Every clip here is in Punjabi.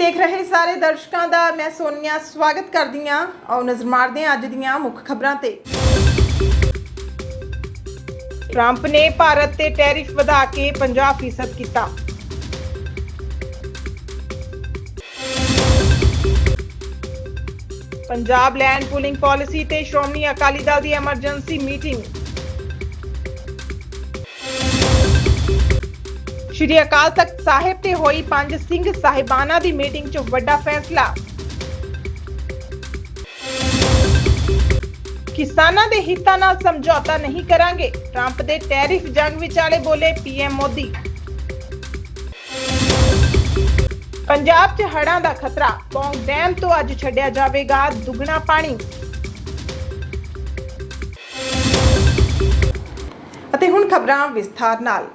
ਦੇਖ ਰਹੇ ਸਾਰੇ ਦਰਸ਼ਕਾਂ ਦਾ ਮੈਂ ਸੋਨੀਆ ਸਵਾਗਤ ਕਰਦੀ ਹਾਂ। ਆਓ ਨਜ਼ਰ ਮਾਰਦੇ ਹਾਂ ਅੱਜ ਦੀਆਂ ਮੁੱਖ ਖਬਰਾਂ ਤੇ। ਟਰੰਪ ਨੇ ਭਾਰਤ ਤੇ ਟੈਰਿਫ ਵਧਾ ਕੇ 50% ਕੀਤਾ। ਪੰਜਾਬ ਲੈਂਡ ਪੂਲਿੰਗ ਪਾਲਿਸੀ ਤੇ ਸ਼੍ਰੋਮਣੀ ਅਕਾਲੀ ਦਲ ਦੀ ਐਮਰਜੈਂਸੀ ਮੀਟਿੰਗ ਸ਼੍ਰੀ ਅਕਾਲ ਤਖਤ ਸਾਹਿਬ ਤੇ ਹੋਈ ਪੰਜ ਸਿੰਘ ਸਾਹਿਬਾਨਾਂ ਦੀ ਮੀਟਿੰਗ 'ਚ ਵੱਡਾ ਫੈਸਲਾ। ਕਿਸਾਨਾਂ ਦੇ ਹਿੱਤਾਂ ਨਾਲ ਸਮਝੌਤਾ ਨਹੀਂ ਕਰਾਂਗੇ, ਟਰੰਪ ਦੇ ਟੈਰਿਫ ਜੰਗ ਵਿਚਾਲੇ ਬੋਲੇ ਪੀਐਮ ਮੋਦੀ। ਪੰਜਾਬ 'ਚ ਹੜ੍ਹਾਂ ਦਾ ਖਤਰਾ, ਪੌਂਗ ਡੈਮ ਤੋਂ ਅੱਜ ਛੱਡਿਆ ਜਾਵੇਗਾ ਦੁੱਗਣਾ ਪਾਣੀ। ਅਤੇ ਹੁਣ ਖਬਰਾਂ ਵਿਸਥਾਰ ਨਾਲ।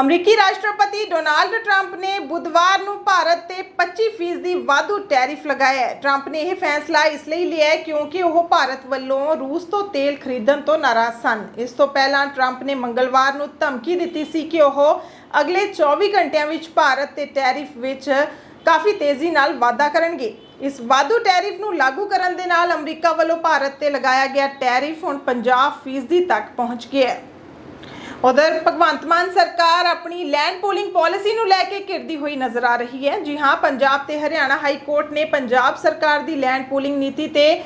ਅਮਰੀਕੀ ਰਾਸ਼ਟਰਪਤੀ ਡੋਨਾਲਡ ਟਰੰਪ ਨੇ ਬੁੱਧਵਾਰ ਨੂੰ ਭਾਰਤ ਤੇ 25% ਦੀ ਵਾਧੂ ਟੈਰਿਫ ਲਗਾਇਆ ਹੈ। ਟਰੰਪ ਨੇ ਇਹ ਫੈਸਲਾ ਇਸ ਲਈ ਲਿਆ ਹੈ ਕਿਉਂਕਿ ਉਹ ਭਾਰਤ ਵੱਲੋਂ ਰੂਸ ਤੋਂ ਤੇਲ ਖਰੀਦਣ ਤੋਂ ਨਾਰਾਜ਼ ਸਨ। ਇਸ ਤੋਂ ਪਹਿਲਾਂ ਟਰੰਪ ਨੇ ਮੰਗਲਵਾਰ ਨੂੰ ਧਮਕੀ ਦਿੱਤੀ ਸੀ ਕਿ ਉਹ ਅਗਲੇ 24 ਘੰਟਿਆਂ ਵਿੱਚ ਭਾਰਤ ਤੇ ਟੈਰਿਫ ਵਿੱਚ ਕਾਫੀ ਤੇਜ਼ੀ ਨਾਲ ਵਾਧਾ ਕਰਨਗੇ। ਇਸ ਵਾਧੂ ਟੈਰਿਫ ਨੂੰ ਲਾਗੂ ਕਰਨ ਦੇ ਨਾਲ ਅਮਰੀਕਾ ਵੱਲੋਂ ਭਾਰਤ ਤੇ ਲਗਾਇਆ ਗਿਆ ਟੈਰਿਫ ਹੁਣ 50% ਤੱਕ ਪਹੁੰਚ ਗਿਆ ਹੈ। ਉਧਰ ਭਗਵੰਤ ਮਾਨ ਸਰਕਾਰ ਆਪਣੀ ਲੈਂਡ ਪੂਲਿੰਗ ਪਾਲਿਸੀ ਨੂੰ ਲੈ ਕੇ ਘਿਰਦੀ ਹੋਈ ਨਜ਼ਰ ਆ ਰਹੀ ਹੈ। ਜੀ ਹਾਂ, ਪੰਜਾਬ ਤੇ ਹਰਿਆਣਾ ਹਾਈ ਕੋਰਟ ਨੇ ਪੰਜਾਬ ਸਰਕਾਰ ਦੀ ਲੈਂਡ ਪੂਲਿੰਗ ਨੀਤੀ ਤੇ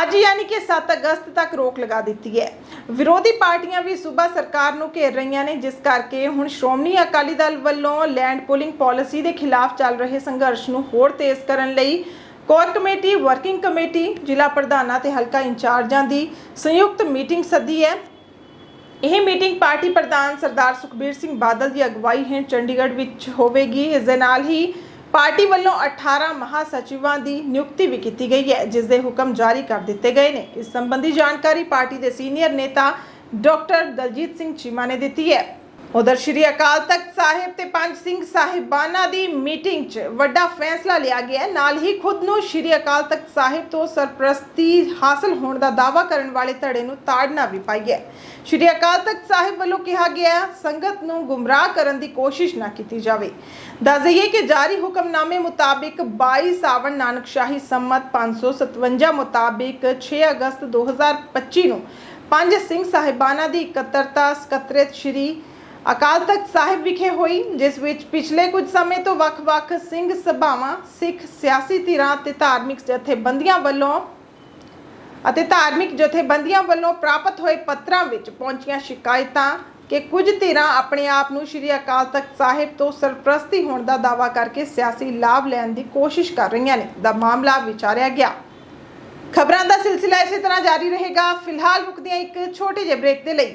ਅੱਜ ਯਾਨੀ ਕਿ 7 ਅਗਸਤ ਤੱਕ ਰੋਕ ਲਗਾ ਦਿੱਤੀ ਹੈ। ਵਿਰੋਧੀ ਪਾਰਟੀਆਂ ਵੀ ਸੂਬਾ ਸਰਕਾਰ ਨੂੰ ਘੇਰ ਰਹੀਆਂ ਨੇ, ਜਿਸ ਕਰਕੇ ਹੁਣ ਸ਼੍ਰੋਮਣੀ ਅਕਾਲੀ ਦਲ ਵੱਲੋਂ ਲੈਂਡ ਪੂਲਿੰਗ ਪਾਲਿਸੀ ਦੇ ਖਿਲਾਫ ਚੱਲ ਰਹੇ ਸੰਘਰਸ਼ ਨੂੰ ਹੋਰ ਤੇਜ਼ ਕਰਨ ਲਈ ਕੋਰ ਕਮੇਟੀ, ਵਰਕਿੰਗ ਕਮੇਟੀ, ਜ਼ਿਲ੍ਹਾ ਪ੍ਰਧਾਨਾਂ ਤੇ ਹਲਕਾ ਇੰਚਾਰਜਾਂ ਦੀ ਸੰਯੁਕਤ ਮੀਟਿੰਗ ਸੱਦੀ ਹੈ। ਇਹ ਮੀਟਿੰਗ ਪਾਰਟੀ ਪ੍ਰਧਾਨ ਸਰਦਾਰ ਸੁਖਬੀਰ ਸਿੰਘ ਬਾਦਲ ਦੀ ਅਗਵਾਈ ਹੇਠ ਚੰਡੀਗੜ੍ਹ ਵਿੱਚ ਹੋਵੇਗੀ। ਇਸ ਦੇ ਨਾਲ ਹੀ ਪਾਰਟੀ ਵੱਲੋਂ 18 ਮਹਾਸਚਿਵਾਂ ਦੀ ਨਿਯੁਕਤੀ ਵੀ ਕੀਤੀ ਗਈ ਹੈ, ਜਿਸ ਦੇ ਹੁਕਮ ਜਾਰੀ ਕਰ ਦਿੱਤੇ ਗਏ ਨੇ। ਇਸ ਸੰਬੰਧੀ ਜਾਣਕਾਰੀ ਪਾਰਟੀ ਦੇ ਸੀਨੀਅਰ ਨੇਤਾ ਡਾਕਟਰ ਦਲਜੀਤ ਸਿੰਘ ਚੀਮਾ ਨੇ ਦਿੱਤੀ ਹੈ। ਉਧਰ ਸ਼੍ਰੀ ਅਕਾਲ ਤਖਤ ਸਾਹਿਬ ਤੇ ਪੰਜ ਸਿੰਘ ਸਾਹਿਬਾਨਾਂ ਦੀ ਮੀਟਿੰਗ 'ਚ ਵੱਡਾ ਫੈਸਲਾ ਲਿਆ ਗਿਆ ਨਾਲ ਹੀ ਖੁਦ ਨੂੰ ਸ਼੍ਰੀ ਅਕਾਲ ਤਖਤ ਸਾਹਿਬ ਤੋਂ ਸਰਪ੍ਰਸਤੀ ਹਾਸਲ ਹੋਣ ਦਾ ਦਾਅਵਾ ਕਰਨ ਵਾਲੇ ਧੜੇ ਨੂੰ ਤਾੜਨਾ ਵੀ ਪਾਈ ਹੈ। ਸ਼੍ਰੀ ਅਕਾਲ ਤਖਤ ਸਾਹਿਬ ਵੱਲੋਂ ਕਿਹਾ ਗਿਆ ਸੰਗਤ ਨੂੰ ਗੁੰਮਰਾਹ ਕਰਨ ਦੀ ਕੋਸ਼ਿਸ਼ ਨਾ ਕੀਤੀ ਜਾਵੇ। ਦੱਸ ਦਈਏ ਕਿ ਜਾਰੀ ਹੁਕਮਨਾਮੇ ਮੁਤਾਬਿਕ 22 ਸਾਵਣ ਨਾਨਕਸ਼ਾਹੀ ਸੰਮਤ 557 ਮੁਤਾਬਿਕ 6 ਅਗਸਤ 2025 ਨੂੰ ਪੰਜ ਸਿੰਘ ਸਾਹਿਬਾਨਾਂ ਦੀ ਇਕੱਤਰਤਾ ਸਕੱਤਰੇਤ ਸ਼੍ਰੀ ਅਕਾਲ ਤਖਤ ਸਾਹਿਬ ਵਿਖੇ ਹੋਈ, ਜਿਸ ਵਿੱਚ ਪਿਛਲੇ ਕੁਝ ਸਮੇਂ ਤੋਂ ਵੱਖ-ਵੱਖ ਸਿੰਘ ਸਭਾਵਾਂ, ਸਿੱਖ ਸਿਆਸੀ ਧਿਰਾਂ ਤੇ ਧਾਰਮਿਕ ਜਥੇਬੰਦੀਆਂ ਵੱਲੋਂ ਅਤੇ ਧਾਰਮਿਕ ਜਥੇਬੰਦੀਆਂ ਵੱਲੋਂ ਪ੍ਰਾਪਤ ਹੋਏ ਪੱਤਰਾਂ ਵਿੱਚ ਪਹੁੰਚੀਆਂ ਸ਼ਿਕਾਇਤਾਂ ਕਿ ਕੁਝ ਧਿਰਾਂ ਆਪਣੇ ਆਪ ਨੂੰ ਸ਼੍ਰੀ ਅਕਾਲ ਤਖਤ ਸਾਹਿਬ ਤੋਂ ਸਰਪ੍ਰਸਤੀ ਹੋਣ ਦਾ ਦਾਅਵਾ ਕਰਕੇ ਸਿਆਸੀ ਲਾਭ ਲੈਣ ਦੀ ਕੋਸ਼ਿਸ਼ ਕਰ ਰਹੀਆਂ ਨੇ ਦਾ ਮਾਮਲਾ ਵਿਚਾਰਿਆ ਗਿਆ। ਖਬਰਾਂ ਦਾ ਸਿਲਸਿਲਾ ਇਸੇ ਤਰ੍ਹਾਂ ਜਾਰੀ ਰਹੇਗਾ। ਫਿਲਹਾਲ ਰੁਕਦੇ ਹਾਂ ਇੱਕ ਛੋਟੇ ਜਿਹੇ ਬ੍ਰੇਕ ਦੇ ਲਈ।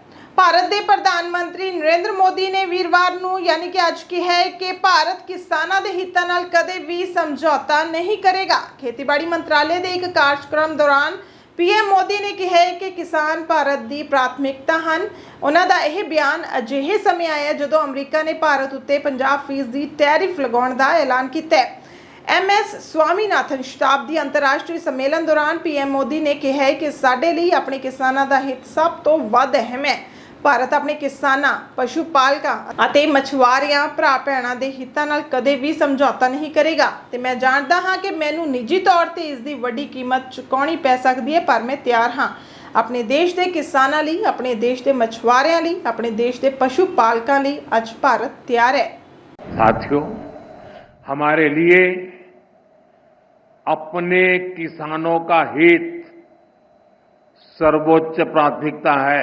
ਭਾਰਤ ਦੇ ਪ੍ਰਧਾਨ ਮੰਤਰੀ ਨਰਿੰਦਰ ਮੋਦੀ ਨੇ ਵੀਰਵਾਰ ਨੂੰ ਯਾਨੀ ਕਿ ਅੱਜ ਕਿਹਾ ਹੈ ਕਿ ਭਾਰਤ ਕਿਸਾਨਾਂ ਦੇ ਹਿੱਤਾਂ ਨਾਲ ਕਦੇ ਵੀ ਸਮਝੌਤਾ ਨਹੀਂ ਕਰੇਗਾ। ਖੇਤੀਬਾੜੀ ਮੰਤਰਾਲੇ ਦੇ ਇੱਕ ਕਾਰਜਕ੍ਰਮ ਦੌਰਾਨ ਪੀਐਮ ਮੋਦੀ ਨੇ ਕਿਹਾ ਹੈ ਕਿ ਕਿਸਾਨ ਭਾਰਤ ਦੀ ਪ੍ਰਾਥਮਿਕਤਾ ਹਨ। ਉਹਨਾਂ ਦਾ ਇਹ ਬਿਆਨ ਅਜਿਹੇ ਸਮੇਂ ਆਇਆ ਜਦੋਂ ਅਮਰੀਕਾ ਨੇ ਭਾਰਤ ਉੱਤੇ 50% ਦੀ ਟੈਰਿਫ ਲਗਾਉਣ ਦਾ ਐਲਾਨ ਕੀਤਾ ਹੈ। ਐਮਐਸ ਸਵਾਮੀਨਾਥਨ ਸ਼ਤਾਬਦੀ ਅੰਤਰਰਾਸ਼ਟਰੀ ਸੰਮੇਲਨ ਦੌਰਾਨ ਪੀਐਮ ਮੋਦੀ ਨੇ ਕਿਹਾ ਹੈ ਕਿ ਸਾਡੇ ਲਈ ਆਪਣੇ ਕਿਸਾਨਾਂ ਦਾ ਹਿੱਤ ਸਭ ਤੋਂ ਵੱਧ ਅਹਿਮ ਹੈ। ਭਾਰਤ ਆਪਣੇ ਕਿਸਾਨਾਂ ਪਸ਼ੂ ਪਾਲਕਾਂ ਅਤੇ ਮਛੁਆਰਿਆਂ ਭਰਾ ਭੈਣਾਂ ਦੇ ਹਿੱਤਾਂ ਨਾਲ ਕਦੇ ਵੀ ਸਮਝੌਤਾ ਨਹੀਂ ਕਰੇਗਾ ਤੇ ਮੈਂ ਜਾਣਦਾ ਹਾਂ ਕਿ ਮੈਨੂੰ ਨਿੱਜੀ ਤੌਰ ਤੇ ਇਸ ਦੀ ਵੱਡੀ ਕੀਮਤ ਚੁਕਾਉਣੀ ਪੈ ਸਕਦੀ ਹੈ ਪਰ ਮੈਂ ਤਿਆਰ ਹਾਂ ਆਪਣੇ ਦੇਸ਼ ਦੇ ਕਿਸਾਨਾਂ ਲਈ ਆਪਣੇ ਦੇਸ਼ ਦੇ ਮਛੁਆਰਿਆਂ ਲਈ ਆਪਣੇ ਦੇਸ਼ ਦੇ ਪਸ਼ੂ ਪਾਲਕਾਂ ਲਈ ਅੱਜ ਭਾਰਤ ਤਿਆਰ ਹੈ साथियों हमारे लिए अपने किसानों का हित सर्वोच्च प्राथमिकता है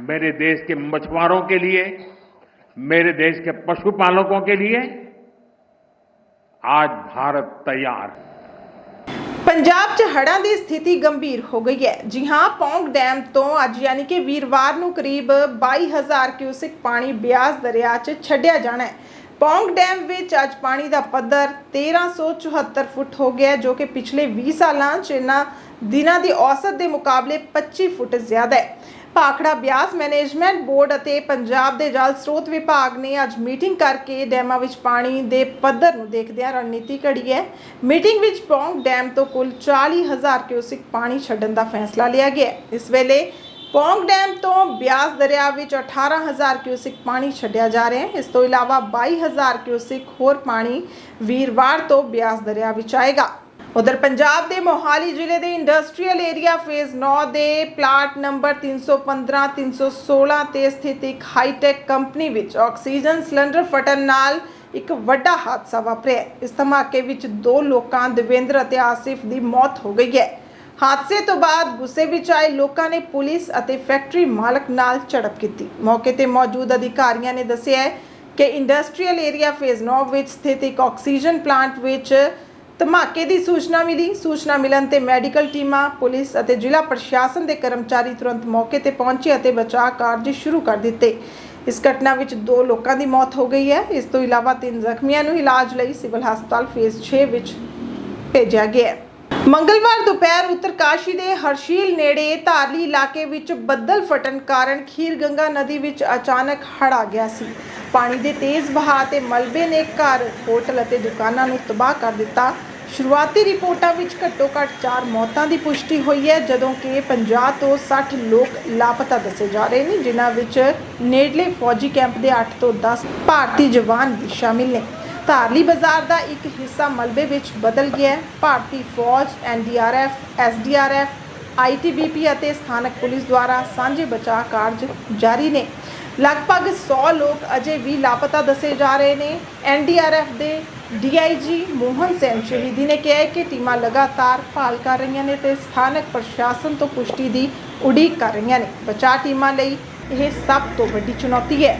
मेरे देश के मछुआरों के लिए मेरे देश के पशुपालकों के लिए आज भारत तैयार है ਪੰਜਾਬ 'ਚ ਹੜ੍ਹਾਂ ਦੀ ਸਥਿਤੀ ਗੰਭੀਰ ਹੋ ਗਈ ਹੈ ਜੀ ਹਾਂ ਪੌਂਗ ਡੈਮ ਤੋਂ ਅੱਜ ਯਾਨੀ ਕਿ ਵੀਰਵਾਰ ਨੂੰ ਕਰੀਬ 22000 ਕਿਊਸਿਕ ਪਾਣੀ ਬਿਆਸ ਦਰਿਆ 'ਚ ਛੱਡਿਆ ਜਾਣਾ ਹੈ ਪੌਂਗ ਡੈਮ ਵਿੱਚ ਅੱਜ ਪਾਣੀ ਦਾ ਪੱਧਰ 1374 ਫੁੱਟ ਹੋ ਗਿਆ ਹੈ, ਜੋ ਕਿ ਪਿਛਲੇ 20 ਸਾਲਾਂ 'ਚ ਇਹਨਾਂ ਦਿਨਾਂ ਦੀ ਔਸਤ ਦੇ ਮੁਕਾਬਲੇ 25 ਫੁੱਟ ਜ਼ਿਆਦਾ ਹੈ ਭਾਖੜਾ ਬਿਆਸ ਮੈਨੇਜਮੈਂਟ ਬੋਰਡ ਅਤੇ ਪੰਜਾਬ ਦੇ ਜਲ ਸਰੋਤ ਵਿਭਾਗ ਨੇ ਅੱਜ ਮੀਟਿੰਗ ਕਰਕੇ ਡੈਮਾਂ ਵਿੱਚ ਪਾਣੀ ਦੇ ਪੱਧਰ ਨੂੰ ਦੇਖਦਿਆਂ ਰਣਨੀਤੀ ਘੜੀ ਹੈ। ਮੀਟਿੰਗ ਵਿੱਚ ਪੌਂਗ ਡੈਮ ਤੋਂ ਕੁੱਲ 40000 ਕਿਊਸਿਕ ਪਾਣੀ ਛੱਡਣ ਦਾ ਫੈਸਲਾ ਲਿਆ ਗਿਆ ਹੈ। ਇਸ ਵੇਲੇ ਪੌਂਗ ਡੈਮ ਤੋਂ ਬਿਆਸ ਦਰਿਆ ਵਿੱਚ 18000 ਕਿਊਸਿਕ ਪਾਣੀ ਛੱਡਿਆ ਜਾ ਰਿਹਾ ਹੈ। ਇਸ ਤੋਂ ਇਲਾਵਾ 22000 ਕਿਊਸਿਕ ਹੋਰ ਪਾਣੀ ਵੀਰਵਾਰ ਤੋਂ ਬਿਆਸ ਦਰਿਆ ਵਿੱਚ ਆਏਗਾ। ਉਧਰ ਪੰਜਾਬ ਦੇ ਮੋਹਾਲੀ ਜ਼ਿਲ੍ਹੇ ਦੇ ਇੰਡਸਟਰੀਅਲ ਏਰੀਆ ਫੇਜ਼ 9 ਦੇ ਪਲਾਟ ਨੰਬਰ 315 316 ਤੇ ਸਥਿਤ ਇੱਕ ਹਾਈਟੈਕ ਕੰਪਨੀ ਵਿੱਚ ਆਕਸੀਜਨ ਸਿਲੰਡਰ ਫਟਣ ਨਾਲ ਇੱਕ ਵੱਡਾ ਹਾਦਸਾ ਵਾਪਰਿਆ ਇਸ ਧਮਾਕੇ ਵਿੱਚ ਦੋ ਲੋਕਾਂ, ਦਵਿੰਦਰ ਅਤੇ ਆਸਿਫ ਦੀ ਮੌਤ ਹੋ ਗਈ ਹੈ। ਹਾਦਸੇ ਤੋਂ ਬਾਅਦ ਗੁੱਸੇ ਵਿੱਚ ਆਏ ਲੋਕਾਂ ਨੇ ਪੁਲਿਸ ਅਤੇ ਫੈਕਟਰੀ ਮਾਲਕ ਨਾਲ ਝੜਪ ਕੀਤੀ। ਮੌਕੇ ਤੇ ਮੌਜੂਦ ਅਧਿਕਾਰੀਆਂ ਨੇ ਦੱਸਿਆ ਕਿ ਇੰਡਸਟਰੀਅਲ ਏਰੀਆ ਫੇਜ਼ 9 ਵਿੱਚ ਸਥਿਤ ਇੱਕ ਆਕਸੀਜਨ ਪਲਾਂਟ ਵਿੱਚ ਧਮਾਕੇ ਦੀ ਸੂਚਨਾ ਮਿਲੀ। ਸੂਚਨਾ ਮਿਲਣ ਤੇ ਮੈਡੀਕਲ ਟੀਮਾਂ, ਪੁਲਿਸ ਅਤੇ ਜ਼ਿਲ੍ਹਾ ਪ੍ਰਸ਼ਾਸਨ ਦੇ ਕਰਮਚਾਰੀ ਤੁਰੰਤ ਮੌਕੇ ਤੇ ਪਹੁੰਚੇ ਅਤੇ ਬਚਾਅ ਕਾਰਜ ਸ਼ੁਰੂ ਕਰ ਦਿੱਤੇ। ਇਸ ਘਟਨਾ ਵਿੱਚ ਦੋ ਲੋਕਾਂ ਦੀ ਮੌਤ ਹੋ ਗਈ ਹੈ। ਇਸ ਤੋਂ ਇਲਾਵਾ ਤਿੰਨ ਜ਼ਖਮੀਆਂ ਨੂੰ ਇਲਾਜ ਲਈ ਸਿਵਲ ਹਸਪਤਾਲ ਫੇਜ਼ 6 ਵਿੱਚ ਭੇਜਿਆ ਗਿਆ ਹੈ। ਮੰਗਲਵਾਰ ਦੁਪਹਿਰ ਉੱਤਰਕਾਸ਼ੀ ਦੇ ਹਰਸ਼ੀਲ ਨੇੜੇ ਧਾਰਲੀ ਇਲਾਕੇ ਵਿੱਚ ਬੱਦਲ ਫਟਣ ਕਾਰਨ ਖੀਰ ਗੰਗਾ ਨਦੀ ਵਿੱਚ ਅਚਾਨਕ ਹੜ ਆ ਗਿਆ ਸੀ। ਪਾਣੀ ਦੇ ਤੇਜ਼ ਵਹਾਅ ਤੇ ਮਲਬੇ ਨੇ ਘਰ, ਹੋਟਲ ਅਤੇ ਦੁਕਾਨਾਂ ਨੂੰ ਤਬਾਹ ਕਰ ਦਿੱਤਾ। ਸ਼ੁਰੂਆਤੀ ਰਿਪੋਰਟਾਂ ਵਿੱਚ ਘੱਟੋ-ਘੱਟ 4 ਮੌਤਾਂ ਦੀ ਪੁਸ਼ਟੀ ਹੋਈ ਹੈ, ਜਦੋਂ ਕਿ 50 ਤੋਂ 60 ਲੋਕ ਲਾਪਤਾ ਦੱਸੇ ਜਾ ਰਹੇ ਨੇ, ਜਿਨ੍ਹਾਂ ਵਿੱਚ ਨੇੜਲੇ ਫੌਜੀ ਕੈਂਪ ਦੇ 8 ਤੋਂ 10 ਭਾਰਤੀ ਜਵਾਨ ਵੀ ਸ਼ਾਮਿਲ ਨੇ। ਧਾਰਲੀ ਬਾਜ਼ਾਰ ਦਾ ਇੱਕ ਹਿੱਸਾ ਮਲਬੇ ਵਿੱਚ ਬਦਲ ਗਿਆ ਹੈ। ਭਾਰਤੀ ਫੌਜ ਐਨਡੀਆਰਐਫ ਐਸਡੀਆਰਐਫ ਆਈਟੀਬੀਪੀ ਅਤੇ ਸਥਾਨਕ ਪੁਲਿਸ ਦੁਆਰਾ ਸਾਂਝੇ ਬਚਾਅ ਕਾਰਜ ਜਾਰੀ ਨੇ। ਲਗਭਗ 100 ਲੋਕ ਅਜੇ ਵੀ ਲਾਪਤਾ ਦੱਸੇ ਜਾ ਰਹੇ ਨੇ। ਐਨਡੀਆਰਐਫ ਦੇ ਡੀਆਈਜੀ ਮੋਹਨ ਸੈਨ ਸ਼ਹੀਦੀ ਨੇ ਕਿਹਾ ਕਿ ਟੀਮਾਂ ਲਗਾਤਾਰ ਭਾਲ ਕਰ ਰਹੀਆਂ ਨੇ ਤੇ ਸਥਾਨਕ ਪ੍ਰਸ਼ਾਸਨ ਤੋਂ ਪੁਸ਼ਟੀ ਦੀ ਉਡੀਕ ਕਰ ਰਹੀਆਂ ਨੇ। ਬਚਾਅ ਟੀਮਾਂ ਲਈ ਇਹ ਸਭ ਤੋਂ ਵੱਡੀ ਚੁਣੌਤੀ ਹੈ।